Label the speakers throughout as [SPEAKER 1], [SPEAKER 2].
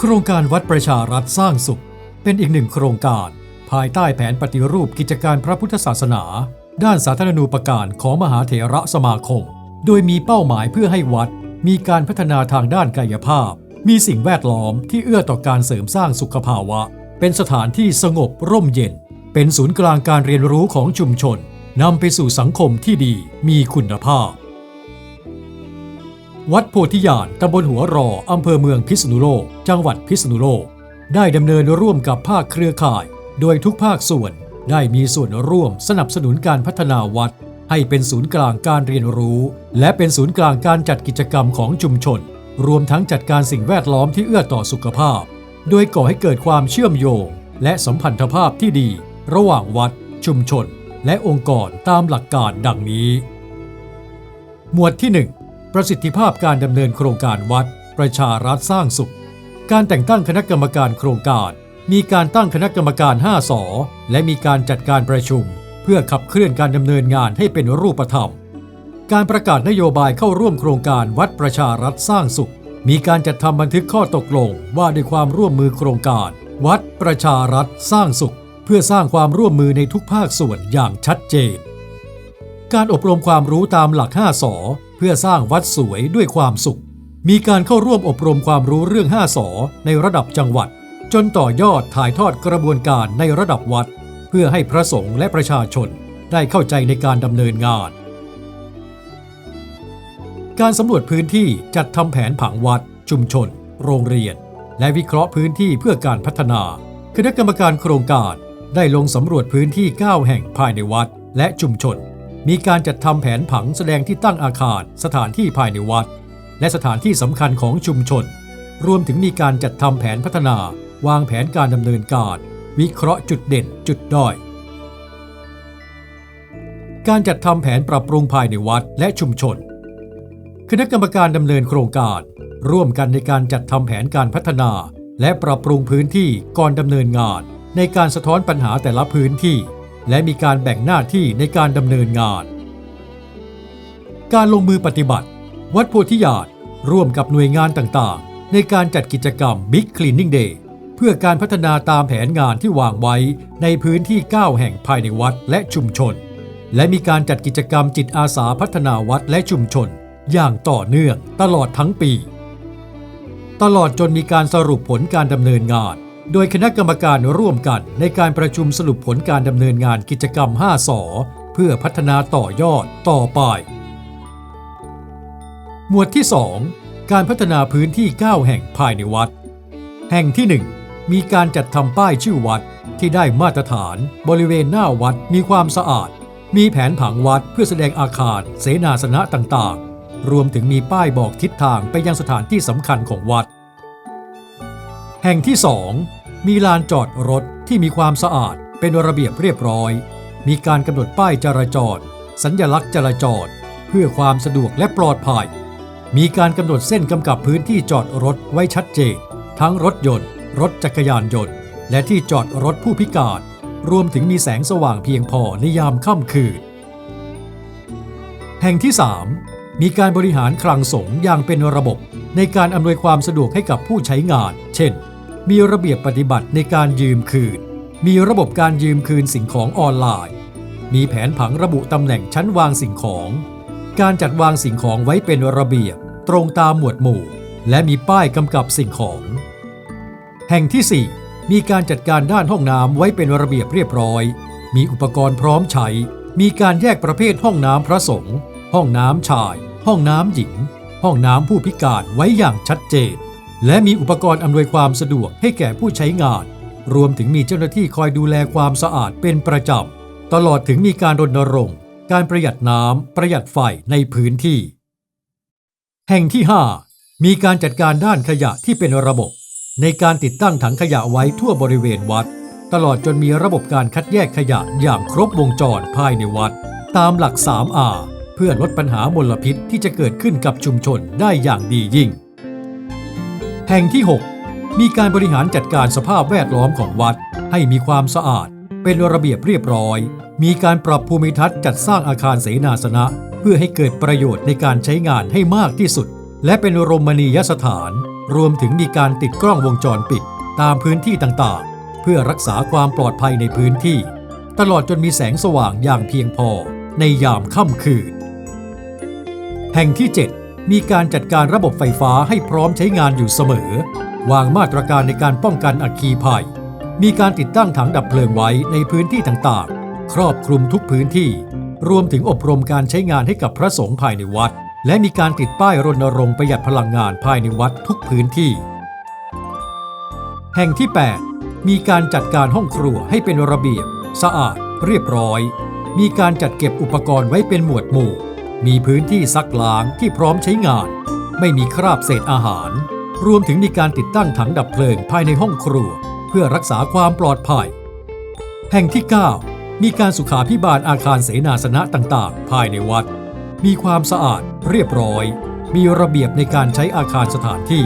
[SPEAKER 1] โครงการวัดประชารัฐสร้างสุข เป็นอีกหนึ่งโครงการ ภายใต้แผนปฏิรูปกิจการพระพุทธศาสนา ด้านสาธารณูปการของมหาเถระสมาคม โดยมีเป้าหมายเพื่อให้วัด มีการพัฒนาทางด้านกายภาพ มีสิ่งแวดล้อมที่เอื้อต่อการเสริมสร้างสุขภาวะ เป็นสถานที่สงบร่มเย็น เป็นศูนย์กลางการเรียนรู้ของชุมชนนำไปสู่สังคมที่ดีมีคุณภาพ โพธิญาณตำบลหัวรอ อำเภอเมืองพิษณุโลก จังหวัดพิษณุโลก ได้ดำเนินร่วมกับภาคเครือข่าย โดยทุกภาคส่วนได้มีส่วนร่วมสนับสนุนการพัฒนาวัด ให้เป็นศูนย์กลางการเรียนรู้ และเป็นศูนย์กลางการจัดกิจกรรมของชุมชน รวมทั้งจัดการสิ่งแวดล้อมที่เอื้อต่อสุขภาพ โดยก่อให้เกิดความเชื่อมโยง และสัมพันธภาพที่ดี ระหว่างวัด ชุมชน และองค์กรตามหลักการดังนี้ หมวดที่ 1 ประสิทธิภาพการดำเนินโครงการวัด ประชารัฐสร้างสุข การแต่งตั้งคณะกรรมการโครงการ มีการตั้งคณะกรรมการ 5สอและมีการจัดการประชุม เพื่อขับเคลื่อนการดำเนินงานให้เป็นรูปธรรม การประกาศนโยบายเข้าร่วมโครงการวัดประชารัฐสร้างสุข มีการจัดทำบันทึกข้อตกลงว่าด้วยความร่วมมือโครงการ วัดประชารัฐสร้างสุข เพื่อสร้างความร่วมมือในทุกภาคส่วนอย่างชัดเจน การอบรมความรู้ตามหลัก5สอ เพื่อสร้างวัดสวยด้วยความสุข มีการเข้าร่วมอบรมความรู้เรื่อง5สอในระดับจังหวัด จนต่อยอดถ่ายทอดกระบวนการในระดับวัด เพื่อให้พระสงฆ์และประชาชนได้เข้าใจในการดำเนินงาน การสำรวจพื้นที่จัดทำแผนผังวัด ชุมชน โรงเรียน และวิเคราะห์พื้นที่เพื่อการพัฒนาคณะกรรมการโครงการได้ลงสำรวจพื้นที่ 9 แห่งภายในวัดและชุมชน มีการจัดทำแผนผังแสดงที่ตั้งอาคาร สถานที่ภายในวัด และสถานที่สำคัญของชุมชน รวมถึงมีการจัดทำแผนพัฒนา วางแผนการดำเนินการ วิเคราะห์จุดเด่นจุดด้อย การจัดทำแผนปรับปรุงภายในวัดและชุมชน คณะกรรมการดำเนินโครงการ ร่วมกันในการจัดทำแผนการพัฒนา และปรับปรุงพื้นที่ก่อนดำเนินงาน ในการสะท้อนปัญหาแต่ละพื้นที่ และมีการแบ่งหน้าที่ในการดำเนินงาน การลงมือปฏิบัติ วัดโพธิญาณร่วมกับหน่วยงานต่างๆ ในการจัดกิจกรรม Big Cleaning Day เพื่อการพัฒนาตามแผนงานที่วางไว้ในพื้นที่ 9 แห่งภายในวัดและชุมชน และมีการจัดกิจกรรมจิตอาสาพัฒนาวัดและชุมชน อย่างต่อเนื่องตลอดทั้งปี ตลอดจนมีการสรุปผลการดำเนินงาน โดยคณะกรรมการร่วมกันในการประชุมสรุปผลการดำเนินงานกิจกรรม 5สอเพื่อพัฒนาต่อยอดต่อไป หมวดที่ 2 การพัฒนาพื้นที่ 9 แห่งภายในวัด แห่งที่ 1 มีการจัดทำป้ายชื่อวัดที่ได้มาตรฐาน บริเวณหน้าวัดมีความสะอาด มีแผนผังวัดเพื่อแสดงอาคาร เสนาสนะต่างๆ รวมถึงมีป้ายบอกทิศทางไปยังสถานที่สำคัญของวัด แห่งที่ 2 มีลานจอดรถที่มีความสะอาดเป็นระเบียบเรียบร้อย มีการกำหนดป้ายจราจร สัญญลักษณ์จราจร เพื่อความสะดวกและปลอดภัย มีการกำหนดเส้นกำกับพื้นที่จอดรถไว้ชัดเจน ทั้งรถยนต์ รถจักรยานยนต์ และที่จอดรถผู้พิการ รวมถึงมีแสงสว่างเพียงพอในยามค่ำคืน แห่งที่ 3 มีการบริหารคลังสงอย่างเป็นระบบในการอำนวยความสะดวกให้กับผู้ใช้งาน เช่น มีระเบียบปฏิบัติในการยืมคืน มีระบบการยืมคืนสิ่งของออนไลน์ มีแผนผังระบุตำแหน่งชั้นวางสิ่งของ การจัดวางสิ่งของไว้เป็นระเบียบ ตรงตามหมวดหมู่ และมีป้ายกำกับสิ่งของ แห่งที่ 4 มีการจัดการด้านห้องน้ำไว้เป็นระเบียบเรียบร้อย มีอุปกรณ์พร้อมใช้ มีการแยกประเภทห้องน้ำพระสงฆ์ห้องน้ำชาย ห้องน้ำหญิง ห้องน้ำผู้พิการไว้อย่างชัดเจน และมีอุปกรณ์อำนวยความสะดวกให้แก่ผู้ใช้งาน รวมถึงมีเจ้าหน้าที่คอยดูแลความสะอาดเป็นประจำ ตลอดถึงมีการรณรงค์ การประหยัดน้ำ ประหยัดไฟในพื้นที่ แห่งที่ 5 มีการจัดการด้านขยะที่เป็นระบบ ในการติดตั้งถังขยะไว้ทั่วบริเวณวัด ตลอดจนมีระบบการคัดแยกขยะอย่างครบวงจรภายในวัด ตามหลัก 3R เพื่อลดปัญหามลพิษที่จะเกิดขึ้นกับชุมชนได้อย่างดียิ่ง แห่งที่ 6 มีการบริหารจัดการสภาพแวดล้อมของวัด ให้มีความสะอาด เป็นระเบียบเรียบร้อย มีการปรับภูมิทัศน์จัดสร้างอาคารเสนาสนะ เพื่อให้เกิดประโยชน์ในการใช้งานให้มากที่สุด และเป็นรมณียสถาน รวมถึงมีการติดกล้องวงจรปิด ตามพื้นที่ต่างๆ เพื่อรักษาความปลอดภัยในพื้นที่ ตลอดจนมีแสงสว่างอย่างเพียงพอ ในยามค่ำคืน แห่งที่ 7 มีการจัดการระบบไฟฟ้าให้พร้อมใช้งานอยู่เสมอ วางมาตรการในการป้องกันอัคคีภัย มีการติดตั้งถังดับเพลิงไว้ในพื้นที่ต่างๆ ครอบคลุมทุกพื้นที่ รวมถึงอบรมการใช้งานให้กับพระสงฆ์ภายในวัด และมีการติดป้ายรณรงค์ประหยัดพลังงานภายในวัดทุกพื้นที่ แห่งที่ 8 มีการจัดการห้องครัวให้เป็นระเบียบ สะอาด เรียบร้อย มีการจัดเก็บอุปกรณ์ไว้เป็นหมวดหมู่ มีพื้นที่ซักล้างที่พร้อมใช้งาน ไม่มีคราบเศษอาหาร รวมถึงมีการติดตั้งถังดับเพลิงภายในห้องครัว เพื่อรักษาความปลอดภัย แห่งที่ 9 มีการสุขาพิบาลอาคารเสนาสนะต่างๆ ภายในวัด มีความสะอาดเรียบร้อย มีระเบียบในการใช้อาคารสถานที่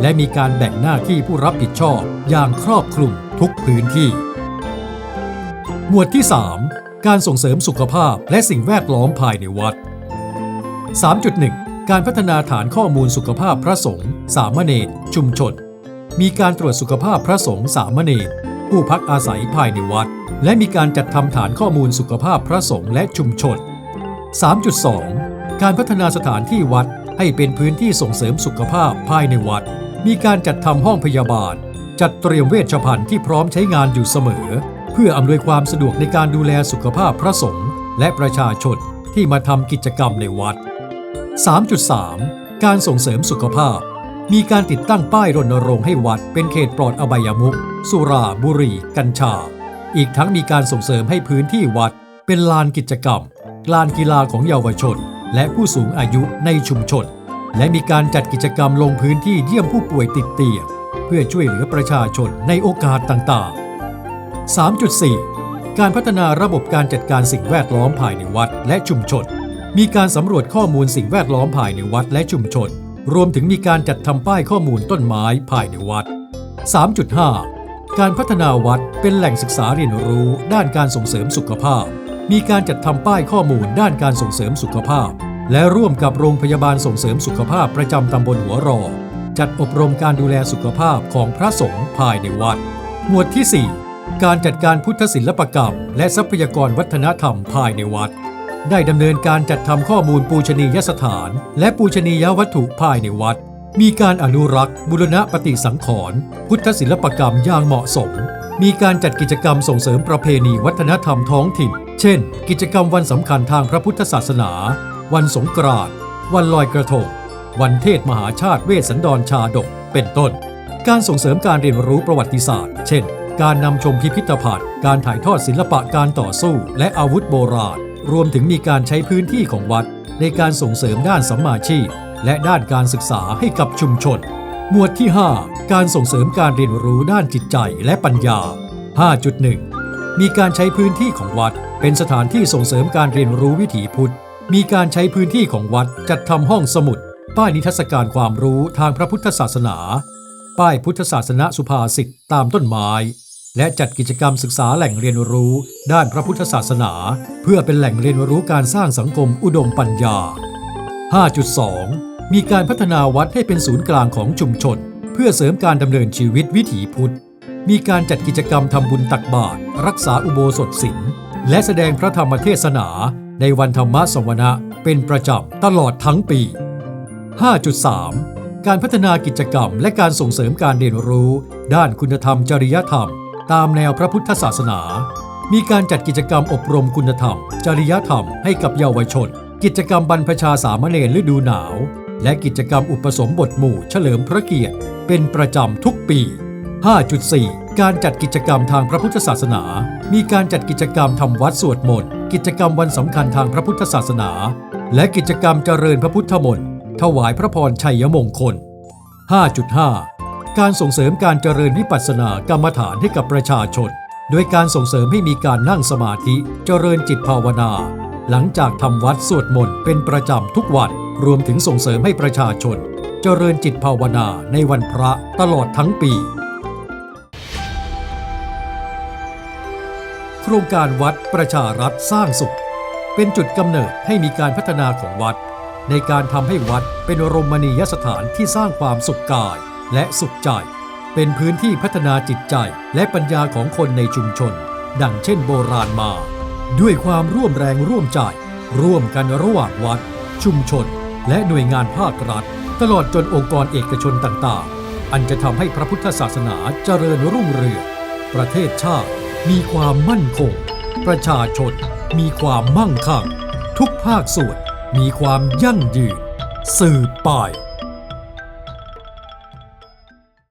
[SPEAKER 1] และมีการแบ่งหน้าที่ผู้รับผิดชอบอย่างครอบคลุมทุกพื้นที่ หมวดที่ 3 การส่งเสริมสุขภาพและสิ่งแวดล้อมภายในวัด 3.1 การพัฒนาฐานข้อมูลสุขภาพพระสงฆ์สามเณรชุมชน มีการตรวจสุขภาพพระสงฆ์สามเณรผู้พักอาศัยภายในวัด และมีการจัดทำฐานข้อมูลสุขภาพพระสงฆ์และชุมชน 3.2 การพัฒนาสถานที่วัดให้เป็นพื้นที่ส่งเสริมสุขภาพภายในวัด มีการจัดทำห้องพยาบาล จัดเตรียมเวชภัณฑ์ที่พร้อมใช้งานอยู่เสมอ เพื่ออำนวยความสะดวกในการดูแลสุขภาพพระสงฆ์และประชาชนที่มาทำกิจกรรมในวัด 3.3 การส่งเสริมสุขภาพ มีการติดตั้งป้ายรณรงค์ให้วัดเป็นเขตปลอดอบายมุข สุราบุหรี่ กัญชา อีกทั้งมีการส่งเสริมให้พื้นที่วัด เป็นลานกิจกรรม ลานกีฬาของเยาวชน และผู้สูงอายุในชุมชน และมีการจัดกิจกรรมลงพื้นที่เยี่ยมผู้ป่วยติดเตียงเพื่อช่วยเหลือประชาชนในโอกาสต่างๆ 3.4 การพัฒนาระบบการจัดการสิ่งแวดล้อมภายในวัดและชุมชน มีการสำรวจข้อมูลสิ่งแวดล้อมภายในวัดและชุมชน รวมถึงมีการจัดทำป้ายข้อมูลต้นไม้ภายในวัด 3.5 การพัฒนาวัดเป็นแหล่งศึกษาเรียนรู้ด้านการส่งเสริมสุขภาพ มีการจัดทำป้ายข้อมูลด้านการส่งเสริมสุขภาพ และร่วมกับโรงพยาบาลส่งเสริมสุขภาพประจำตำบลหัวรอ จัดอบรมการดูแลสุขภาพของพระสงฆ์ภายในวัด หมวดที่ 4 การจัดการพุทธศิลปกรรม และทรัพยากรวัฒนธรรมภายในวัด ได้ดำเนินการจัดทำข้อมูลปูชนียสถาน และปูชนียวัตถุภายในวัด มีการอนุรักษ์ บุรณปฏิสังขรณ์พุทธศิลปกรรมอย่างเหมาะสม มีการจัดกิจกรรมส่งเสริมประเพณีวัฒนธรรมท้องถิ่น เช่น กิจกรรมวันสำคัญทางพระพุทธศาสนา วันสงกรานต์วันลอยกระทง วันเทศมหาชาติเวสสันดรชาดก เป็นต้น การส่งเสริมการเรียนรู้ประวัติศาสตร์ เช่น การนำชมพิพิธภัณฑ์ การถ่ายทอดศิลปะการต่อสู้ และอาวุธโบราณ รวมถึงมีการใช้พื้นที่ของวัด ในการส่งเสริมด้านสัมมาชีพ และด้านการศึกษาให้กับชุมชน หมวดที่ 5 การส่งเสริมการเรียนรู้ด้านจิตใจและปัญญา 5.1 มีการใช้พื้นที่ของวัด เป็นสถานที่ส่งเสริมการเรียนรู้วิถีพุทธ มีการใช้พื้นที่ของวัดจัดทำห้องสมุด ป้ายนิทรรศการความรู้ทางพระพุทธศาสนา ป้ายพุทธศาสนสุภาษิตตามต้นไม้ และจัดกิจกรรมศึกษาแหล่งเรียนรู้ด้านพระพุทธศาสนา เพื่อเป็นแหล่งเรียนรู้การสร้างสังคมอุดมปัญญา 5.2 มีการพัฒนาวัดให้เป็นศูนย์กลางของชุมชน เพื่อเสริมการดำเนินชีวิตวิถีพุทธ มีการจัดกิจกรรมทำบุญตักบาตรรักษาอุโบสถศีลและแสดงพระธรรมเทศนาในวันธรรมสวนะเป็นประจำตลอดทั้งปี 5.3 การพัฒนากิจกรรมและการส่งเสริมการเรียนรู้ ด้านคุณธรรมจริยธรรม ตามแนวพระพุทธศาสนา มีการจัดกิจกรรมอบรมคุณธรรม จริยธรรมให้กับเยาวชน กิจกรรมบรรพชาสามเณรฤดูหนาว และกิจกรรมอุปสมบทหมู่เฉลิมพระเกียรติ เป็นประจำทุกปี 5.4 การจัดกิจกรรมทางพระพุทธศาสนา มีการจัดกิจกรรมทำวัดสวดมนต์ กิจกรรมวันสำคัญทางพระพุทธศาสนา และกิจกรรมเจริญพระพุทธมนต์ ถวายพระพรชัยมงคล 5.5 การส่งเสริมการเจริญวิปัสสนากรรมฐานให้กับประชาชน โดยการส่งเสริมให้มีการนั่งสมาธิ เจริญจิตภาวนา หลังจากทำวัดสวดมนต์เป็นประจำทุกวัน รวมถึงส่งเสริมให้ประชาชน เจริญจิตภาวนาในวันพระตลอดทั้งปี โครงการวัดประชารัฐสร้างสุข เป็นจุดกำเนิดให้มีการพัฒนาของวัด ในการทำให้วัดเป็นรมณียสถานที่สร้างความสุขกาย และสุขใจ เป็นพื้นที่พัฒนาจิตใจและปัญญาของคนในชุมชน ดังเช่นโบราณมา ด้วยความร่วมแรงร่วมใจ ร่วมกันระหว่างวัด ชุมชน และหน่วยงานภาครัฐ ตลอดจนองค์กรเอกชนต่างๆ อันจะทำให้พระพุทธศาสนาเจริญรุ่งเรืองประเทศชาติมีความมั่นคง ประชาชนมีความมั่งคั่ง ทุกภาคส่วนมีความยั่งยืน สืบไป